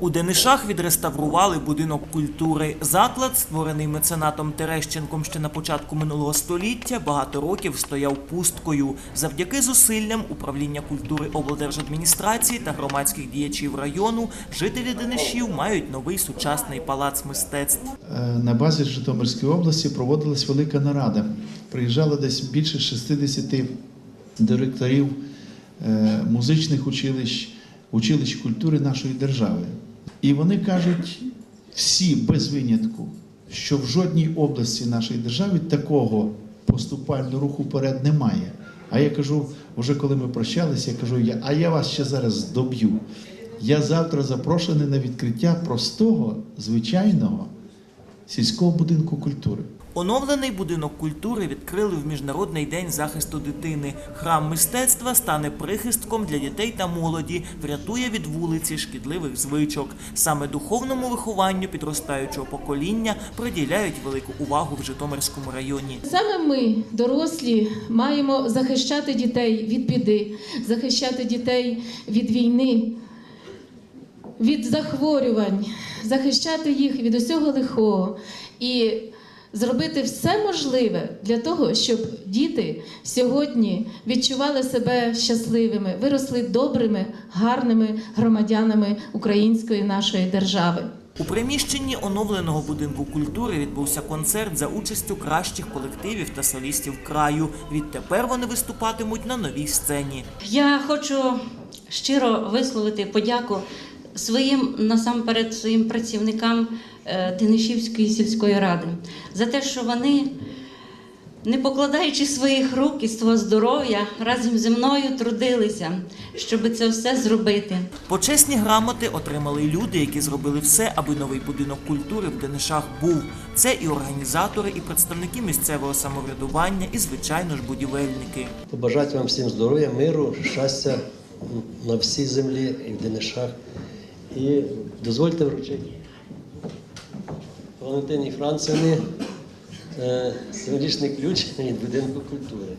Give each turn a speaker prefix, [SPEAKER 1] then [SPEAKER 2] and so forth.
[SPEAKER 1] У Денишах відреставрували будинок культури. Заклад, створений меценатом Терещенком ще на початку минулого століття, багато років стояв пусткою. Завдяки зусиллям управління культури облдержадміністрації та громадських діячів району жителі Денишів мають новий сучасний палац мистецтв.
[SPEAKER 2] Е, На базі Житомирської області проводилась велика нарада. Приїжджало десь більше 60 директорів е, музичних училищ, училищ культури нашої держави. І вони кажуть всі без винятку, що в жодній області нашої держави такого поступального руху вперед немає. А я кажу, вже коли ми прощалися, я кажу, а я вас ще зараз доб'ю. Я завтра запрошений на відкриття простого, звичайного сільського будинку культури.
[SPEAKER 1] Оновлений будинок культури відкрили в Міжнародний день захисту дитини. Храм мистецтва стане прихистком для дітей та молоді, врятує від вулиці шкідливих звичок. Саме духовному вихованню підростаючого покоління приділяють велику увагу в Житомирському районі.
[SPEAKER 3] Саме ми, дорослі, маємо захищати дітей від біди, захищати дітей від війни, від захворювань, захищати їх від усього лихого і зробити все можливе для того, щоб діти сьогодні відчували себе щасливими, виросли добрими, гарними громадянами української нашої держави.
[SPEAKER 1] У приміщенні оновленого будинку культури відбувся концерт за участю кращих колективів та солістів краю. Відтепер вони виступатимуть на новій сцені.
[SPEAKER 4] Я хочу щиро висловити подяку своїм насамперед своїм працівникам е, Тинишівської сільської ради за те, що вони, не покладаючи своїх рук і свого здоров'я, разом зі мною трудилися, щоб це все зробити.
[SPEAKER 1] Почесні грамоти отримали люди, які зробили все, аби новий будинок культури в Денишах був. Це і організатори, і представники місцевого самоврядування, і звичайно ж будівельники.
[SPEAKER 5] Побажати вам всім здоров'я, миру, щастя на всій землі і в Денишах. І дозвольте вручити Валентині Францевні е, символічний ключ від будинку культури.